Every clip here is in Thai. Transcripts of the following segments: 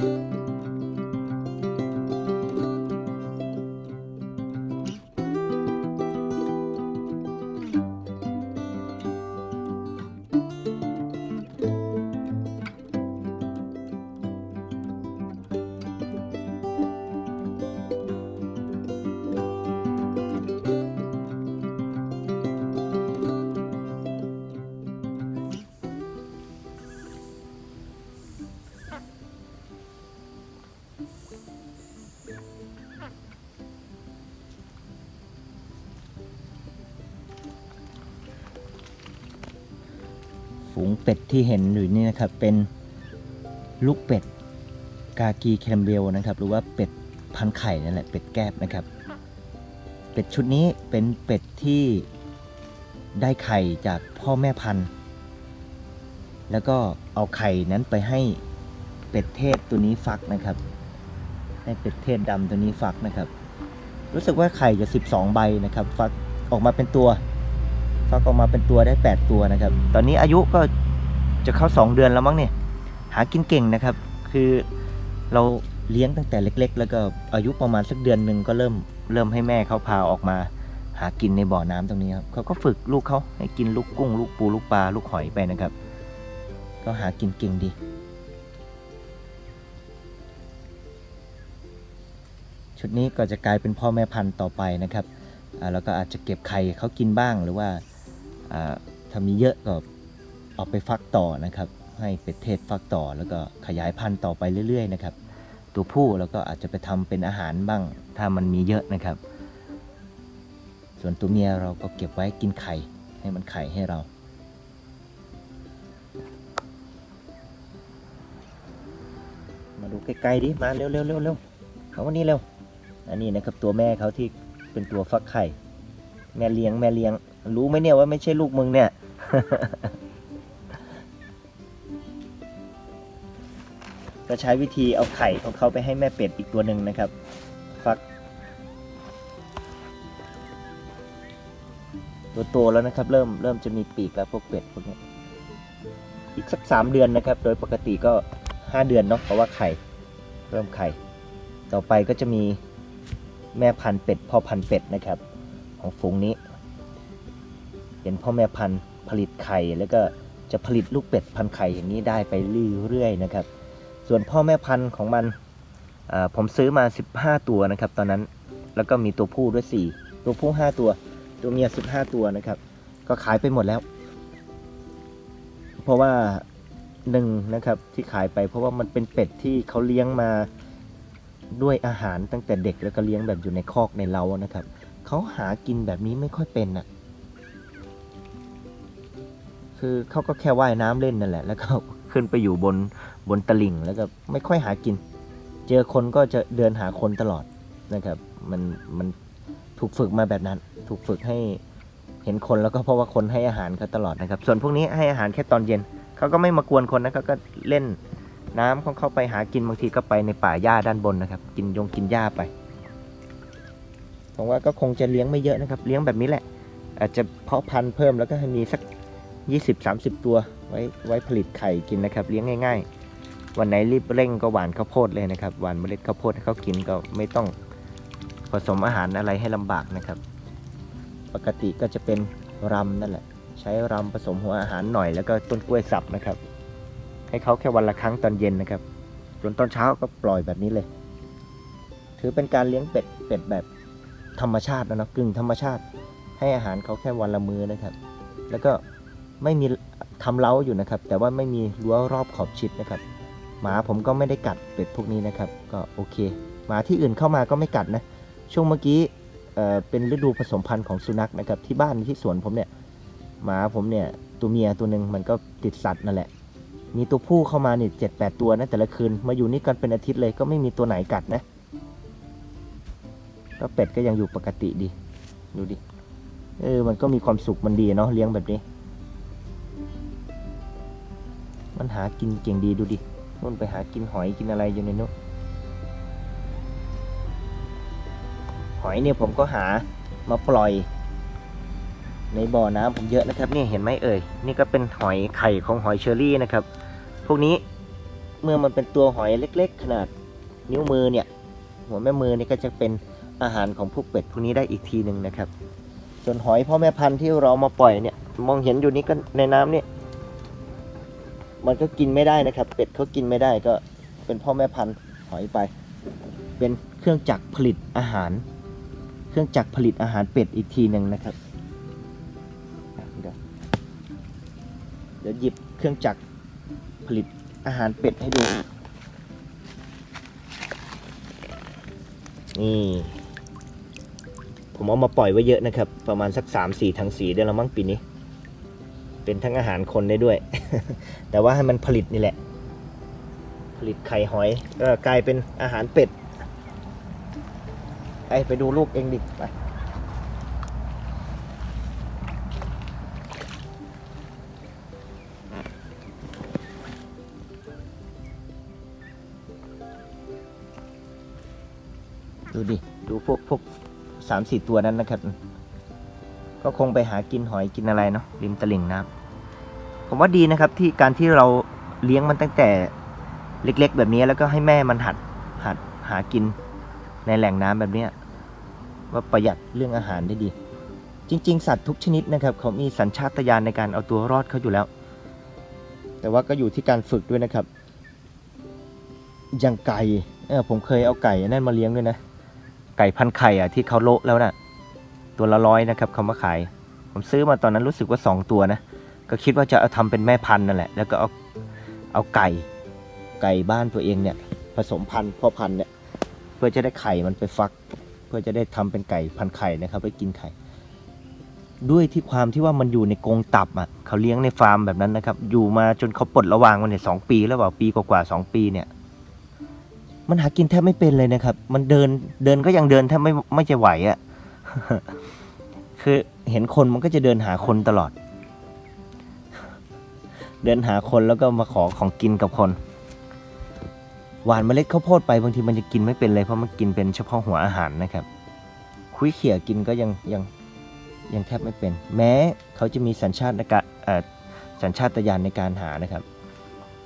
you ฝูงเป็ดที่เห็นอยู่นี่นะครับ เป็นลูกเป็ดกากีแคมเบลนะครับ หรือว่าเป็ดพันไข่นั่นแหละเป็ดแก้บนะครับ เป็ดชุดนี้เป็นเป็ดที่ได้ไข่จากพ่อแม่พันธุ์ แล้วก็เอาไข่นั้นไปให้เป็ดเทศตัวนี้ฟักนะครับ ให้เป็ดเทศดำตัวนี้ฟักนะครับ รู้สึกว่าไข่จะ 12 ใบนะครับ ฟักออกมาเป็นตัว ฟักออกมาเป็นตัวได้ 8 ตัวนะครับ ตอนนี้อายุก็จะเข้า 2 เดือนแล้วมั้งเนี่ย หากินเก่งนะครับ คือเราเลี้ยงตั้งแต่เล็ก ๆ แล้วก็อายุประมาณสักเดือนหนึ่งก็เริ่มเริ่มให้แม่เขาพาออกมา หากินในบ่อน้ำตรงนี้ครับเขาก็ฝึกลูกเขาให้กินลูกกุ้ง ลูกปูลูกปลาลูกหอยไปนะครับ ก็หากินเก่งดีชุดนี้ก็จะกลายเป็นพ่อแม่พันธุ์ต่อไปนะครับอ่าแล้วก็อาจจะเก็บไข่เขากินบ้างหรือว่า ถ้ามีเยอะก็เอาไปฟักต่อนะครับ ให้เป็ดเทศฟักต่อแล้วก็ขยายพันธุ์ต่อไปเรื่อยๆนะครับ ตัวผู้แล้วก็อาจจะไปทำเป็นอาหารบ้าง ถ้ามันมีเยอะนะครับ ส่วนตัวเมียเราก็เก็บไว้กินไข่ให้มันไข่ให้เรามาดูใกล้ๆดิมาเร็วๆเร็วๆเขาวันนี้เร็วอันนี้นะครับตัวแม่เขาที่เป็นตัวฟักไข่ แม่เลี้ยงแม่เลี้ยง รู้ไหมเนี่ยว่าไม่ใช่ลูกมึงเนี่ย ก็ใช้วิธีเอาไข่ของเขาไปให้แม่เป็ดอีกตัวหนึ่งนะครับ ฟัก ตัวโตแล้วนะครับ เริ่มเริ่มจะมีปีกแล้วพวกเป็ดพวกนี้อีกสักสามเดือนนะครับ โดยปกติก็ห้าเดือนเนาะเพราะว่าไข่เริ่มไข่ ต่อไปก็จะมีแม่พันธุ์เป็ดพ่อพันธุ์เป็ดนะครับ ของฝูงนี้ เป็นพ่อแม่พันธุ์ผลิตไข่ แล้วก็จะผลิตลูกเป็ดพันไข่อย่างนี้ได้ไปเรื่อยๆนะครับ ส่วนพ่อแม่พันธุ์ของมันผมซื้อมา 15 ตัวนะครับ ตอนนั้นแล้วก็มีตัวผู้ด้วย 4 ตัวผู้ 5 ตัว ตัวเมีย 15 ตัวนะครับ ก็ขายไปหมดแล้ว เพราะว่าหนึ่งนะครับที่ขายไปเพราะว่ามันเป็นเป็ดที่เขาเลี้ยงมาด้วยอาหารตั้งแต่เด็กแล้วก็เลี้ยงแบบอยู่ในคอกในเล้านะครับเขาหากินแบบนี้ไม่ค่อยเป็นน่ะ คือเขาก็แค่ว่ายน้ำเล่นนั่นแหละ แล้วก็ขึ้นไปอยู่บนบนตลิ่งแล้วก็ไม่ค่อยหากิน เจอคนก็จะเดินหาคนตลอดนะครับ มันมันถูกฝึกมาแบบนั้น ถูกฝึกให้เห็นคนแล้วก็เพราะว่าคนให้อาหารเขาตลอดนะครับ ส่วนพวกนี้ให้อาหารแค่ตอนเย็นเขาก็ไม่มากวนคนนะเขาก็เล่นน้ำของเขาไปหากินบางทีก็ไปในป่าหญ้าด้านบนนะครับ กินยงกินหญ้าไปผมว่าก็คงจะเลี้ยงไม่เยอะนะครับ เลี้ยงแบบนี้แหละ อาจจะเพาะพันธุ์เพิ่มแล้วก็ให้มีสัก 20-30 ตัวไว้ไว้ผลิตไข่กินนะครับ เลี้ยงง่ายๆ วันไหนรีบเร่งก็หวานข้าวโพดเลยนะครับหวานเมล็ดข้าวโพดให้เขากินก็ไม่ต้องผสมอาหารอะไรให้ลำบากนะครับ ปกติก็จะเป็นรำนั่นแหละ ใช้รำผสมหัวอาหารหน่อยแล้วก็ต้นกล้วยสับนะครับ ให้เขาแค่วันละครั้งตอนเย็นนะครับส่วนตอนเช้าก็ปล่อยแบบนี้เลย ถือเป็นการเลี้ยงเป็ดเป็ดแบบธรรมชาตินะนะกึ่งธรรมชาติ ให้อาหารเขาแค่วันละมื้อนะครับ แล้วก็ ไม่มีทำเล้าอยู่นะครับ แต่ว่าไม่มีรั้วรอบขอบชิดนะครับ หมาผมก็ไม่ได้กัดเป็ดพวกนี้นะครับ ก็โอเค หมาที่อื่นเข้ามาก็ไม่กัดนะ ช่วงเมื่อกี้เเป็นฤดูผสมพันธุ์ของสุนัขนะครับ ที่บ้านที่สวนผมเนี่ยหมาผมเนี่ยตัวเมียตัวหนึ่งมันก็ติดสัตว์นั่นแหละ มีตัวผู้เข้ามาเนี่ยเจ็ดแปดตัวนะแต่ละคืนมาอยู่นี่กันเป็นอาทิตย์เลยก็ไม่มีตัวไหนกัดนะ ก็เป็ดก็ยังอยู่ปกติดี ดูดิเออมันก็มีความสุขมันดีเนาะเลี้ยงแบบนี้ มันหากินเก่งดีดูดินู่นไปหากินหอยกินอะไรอยู่ในนู้นหอยเนี่ยผมก็หามาปล่อย ในบ่อน้ำผมเยอะนะครับนี่เห็นไหมเอ่ยนี่ก็เป็นหอยไข่ของหอยเชอรี่นะครับ พวกนี้เมื่อมันเป็นตัวหอยเล็ก ๆ ขนาดนิ้วมือเนี่ย หัวแม่มือนี่ก็จะเป็นอาหารของพวกเป็ดพวกนี้ได้อีกทีหนึ่งนะครับ ส่วนหอยพ่อแม่พันธุ์ที่เรามาปล่อยเนี่ยมองเห็นอยู่นี้ก็ในน้ำเนี่ย มันก็กินไม่ได้นะครับ เป็ดเขากินไม่ได้ก็เป็นพ่อแม่พันธุ์หอยไป เป็นเครื่องจักรผลิตอาหาร เครื่องจักรผลิตอาหารเป็ดอีกทีหนึ่งนะครับ เดี๋ยวเดี๋ยวหยิบเครื่องจักรผลิตอาหารเป็ดให้ดู นี่ ผมเอามาปล่อยไว้เยอะนะครับ ประมาณสักสามสี่ถังสีได้แล้วมั้งปีนี้ เป็นทั้งอาหารคนได้ด้วย แต่ว่าให้มันผลิตนี่แหละ ผลิตไข่หอย ก็กลายเป็นอาหารเป็ดไปไปดูลูกเองดิไปดูดิ ดูพวกพวกสามสี่ตัวนั้นนะครับ ก็คงไปหากินหอยกินอะไรเนาะริมตลิ่งน้ำ ผมว่าดีนะครับที่การที่เราเลี้ยงมันตั้งแต่เล็ก ๆ แบบนี้แล้วก็ให้แม่มันหัดหัดหากินในแหล่งน้ำแบบนี้ว่าประหยัดเรื่องอาหารได้ดี จริง ๆ สัตว์ทุกชนิดนะครับ เขามีสัญชาตญาณในการเอาตัวรอดเขาอยู่แล้ว แต่ว่าก็อยู่ที่การฝึกด้วยนะครับ อย่างไก่เออผมเคยเอาไก่นั่นมาเลี้ยงด้วยนะ ไก่พันไข่อะที่เขาโละแล้วน่ะ ตัวละร้อยนะครับเขามาขาย ผมซื้อมาตอนนั้นรู้สึกว่าสองตัวนะ ก็คิดว่าจะเอาทำเป็นแม่พันธุ์นั่นแหละ แล้วก็เอาเอาไก่ไก่บ้านตัวเองเนี่ย ผสมพันธุ์พ่อพันธุ์เนี่ยเพื่อจะได้ไข่มันไปฟัก เพื่อจะได้ทำเป็นไก่พันไข่นะครับ ไปกินไข่ ด้วยที่ความที่ว่ามันอยู่ในกรงตับอะเขาเลี้ยงในฟาร์มแบบนั้นนะครับ อยู่มาจนเขาปลดระวางมันเนี่ยสองปี แล้วเปล่าปีกว่าๆสองปีเนี่ย มันหากินแทบไม่เป็นเลยนะครับ มันเดินเดินก็ยังเดินแทบไม่ไม่จะไหวอะ คือเห็นคนมันก็จะเดินหาคนตลอด เดินหาคนแล้วก็มาขอของกินกับคน หวานเมล็ดข้าวโพดไปบางทีมันจะกินไม่เป็นเลยเพราะมันกินเป็นเฉพาะหัวอาหารนะครับ คุยเขี่ยกินก็ยังยังยังแทบไม่เป็น แม้เขาจะมีสัญชาติการสัญชาตญาณในการหานะครับ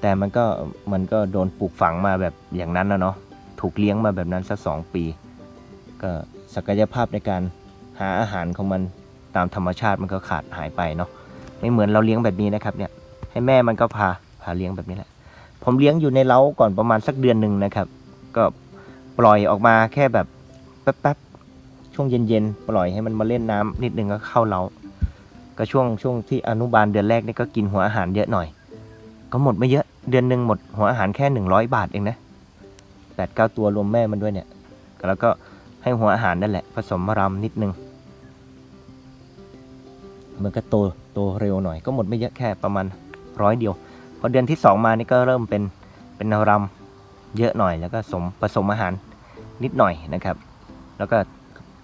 แต่มันก็มันก็โดนปลูกฝังมาแบบอย่างนั้นนะเนาะถูกเลี้ยงมาแบบนั้นสักสองปี ก็ศักยภาพในการหาอาหารของมันตามธรรมชาติมันก็ขาดหายไปเนาะไม่เหมือนเราเลี้ยงแบบนี้นะครับเนี่ย ให้แม่มันก็พาพาเลี้ยงแบบนี้แหละ ผมเลี้ยงอยู่ในเล้าก่อนประมาณสักเดือนหนึ่งนะครับ ก็ปล่อยออกมาแค่แบบแป๊บๆช่วงเย็นๆปล่อยให้มันมาเล่นน้ำนิดนึงก็เข้าเล้าก็ช่วงช่วงที่อนุบาลเดือนแรกนี่ก็กินหัวอาหารเยอะหน่อย ก็หมดไม่เยอะเดือนหนึ่งหมดหัวอาหารแค่หนึ่งร้อยบาทเองนะแปดเก้าตัวรวมแม่มันด้วยเนี่ยแล้วก็ให้หัวอาหารนั่นแหละ ผสมมะรำนิดนึงมันก็โตโตเร็วหน่อยก็หมดไม่เยอะแค่ประมาณ ร้อยเดียว พอเดือนที่สองมานี่ก็เริ่มเป็นเป็นรำเยอะหน่อยแล้วก็สมผสมอาหารนิดหน่อยนะครับ แล้วก็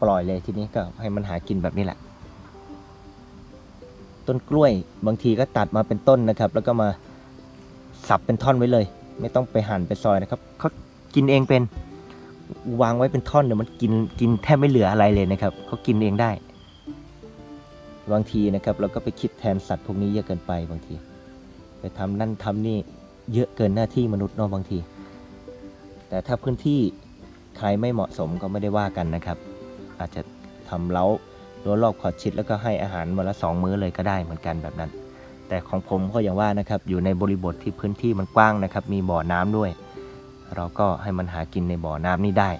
ปล่อยเลยทีนี้ก็ให้มันหากินแบบนี้แหละ ต้นกล้วยบางทีก็ตัดมาเป็นต้นนะครับ แล้วก็มาสับเป็นท่อนไว้เลย ไม่ต้องไปหั่นไปซอยนะครับเขากินเองเป็นวางไว้เป็นท่อนเดี๋ยวมันกินกินแทบไม่เหลืออะไรเลยนะครับเขากินเองได้ บางทีนะครับ เราก็ไปคิดแทนสัตว์พวกนี้เยอะเกินไปบางที ไปทำนั่นทำนี่เยอะเกินหน้าที่มนุษย์นาะบางที แต่ถ้าพื้นที่ใครไม่เหมาะสมก็ไม่ได้ว่ากันนะครับ อาจจะทำเล้ารั้วรอบขอบชิดแล้วก็ให้อาหารวันละสองมื้อเลยก็ได้เหมือนกันแบบนั้น แต่ของผมก็อย่างว่านะครับอยู่ในบริบทที่พื้นที่มันกว้างนะครับ มีบ่อน้ำด้วย เราก็ให้มันหากินในบ่อน้ำนี่ได้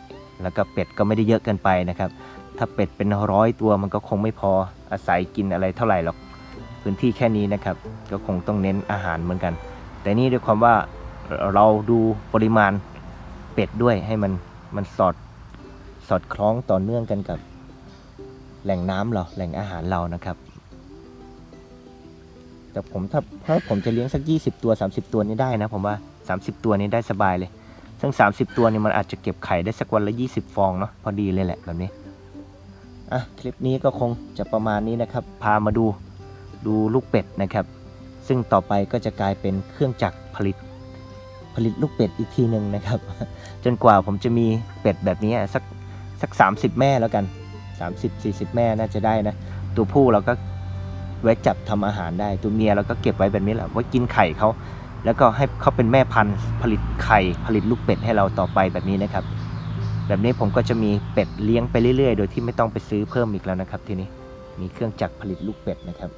แล้วก็เป็ดก็ไม่ได้เยอะเกินไปนะครับ ถ้าเป็ดเป็นร้อยตัวมันก็คงไม่พออาศัยกินอะไรเท่าไหร่หรอก พื้นที่แค่นี้นะครับ ก็คงต้องเน้นอาหารเหมือนกัน แต่นี่ด้วยความว่าเราดูปริมาณเป็ดด้วยให้มันมันสอดสอดคล้องต่อเนื่องกันกับแหล่งน้ำเราแหล่งอาหารเรานะครับ แต่ผมถ้าถ้าผมจะเลี้ยงสัก 20 ตัว 30 ตัวนี้ได้นะ ผมว่า 30 ตัวนี้ได้สบายเลย ซึ่ง 30 ตัวนี้มันอาจจะเก็บไข่ได้สักวันละ 20 ฟองเนาะพอดีเลยแหละแบบนี้อะคลิปนี้ก็คงจะประมาณนี้นะครับ พามาดู ดูลูกเป็ดนะครับ ซึ่งต่อไปก็จะกลายเป็นเครื่องจักรผลิตผลิตลูกเป็ดอีกทีหนึ่งนะครับ จนกว่าผมจะมีเป็ดแบบนี้สักสัก 30 แม่แล้วกัน 30-40 แม่น่าจะได้นะ ตัวผู้เราก็ไว้จับทำอาหารได้ ตัวเมียเราก็เก็บไว้แบบนี้แหละไว้กินไข่เขาแล้วก็ให้เขาเป็นแม่พันธุ์ผลิตไข่ผลิตลูกเป็ดให้เราต่อไปแบบนี้นะครับ แบบนี้ผมก็จะมีเป็ดเลี้ยงไปเรื่อยๆ โดยที่ไม่ต้องไปซื้อเพิ่มอีกแล้วนะครับ ทีนี้มีเครื่องจักรผลิตลูกเป็ดนะครับ